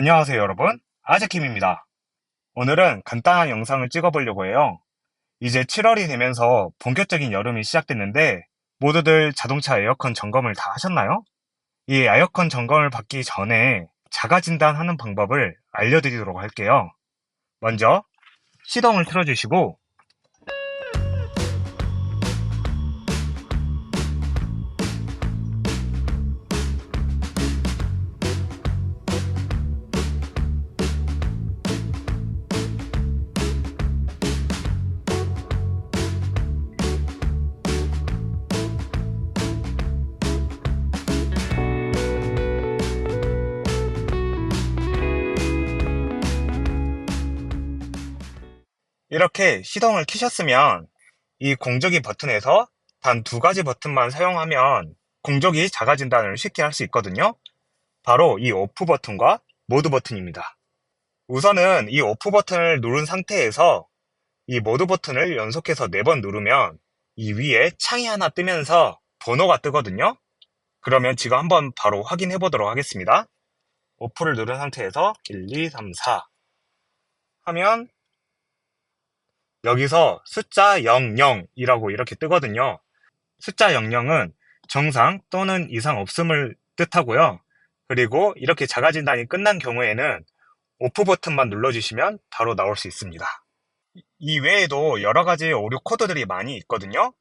안녕하세요 여러분. 아재킴입니다. 오늘은 간단한 영상을 찍어보려고 해요. 이제 7월이 되면서 본격적인 여름이 시작됐는데 모두들 자동차 에어컨 점검을 다 하셨나요? 이 에어컨 점검을 받기 전에 자가 진단하는 방법을 알려드리도록 할게요. 먼저 시동을 틀어주시고 이렇게 시동을 켜셨으면 이 공조기 버튼에서 단 두 가지 버튼만 사용하면 공조기 자가 진단을 쉽게 할 수 있거든요. 바로 이 오프 버튼과 모드 버튼입니다. 우선은 이 오프 버튼을 누른 상태에서 이 모드 버튼을 연속해서 4번 누르면 이 위에 창이 하나 뜨면서 번호가 뜨거든요. 그러면 지금 한번 바로 확인해 보도록 하겠습니다. 오프를 누른 상태에서 1, 2, 3, 4 하면 여기서 숫자 00이라고 이렇게 뜨거든요. 숫자 00은 정상 또는 이상 없음을 뜻하고요. 그리고 이렇게 자가 진단이 끝난 경우에는 오프 버튼만 눌러주시면 바로 나올 수 있습니다. 이 외에도 여러 가지 오류 코드들이 많이 있거든요.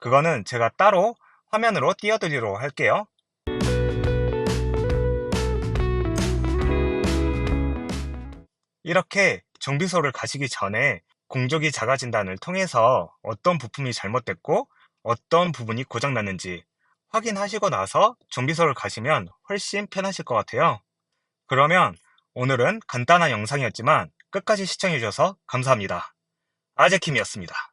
그거는 제가 따로 화면으로 띄워드리도록 할게요. 이렇게 정비소를 가시기 전에 공조기 자가 진단을 통해서 어떤 부품이 잘못됐고 어떤 부분이 고장났는지 확인하시고 나서 정비소를 가시면 훨씬 편하실 것 같아요. 그러면 오늘은 간단한 영상이었지만 끝까지 시청해주셔서 감사합니다. 아재킴이었습니다.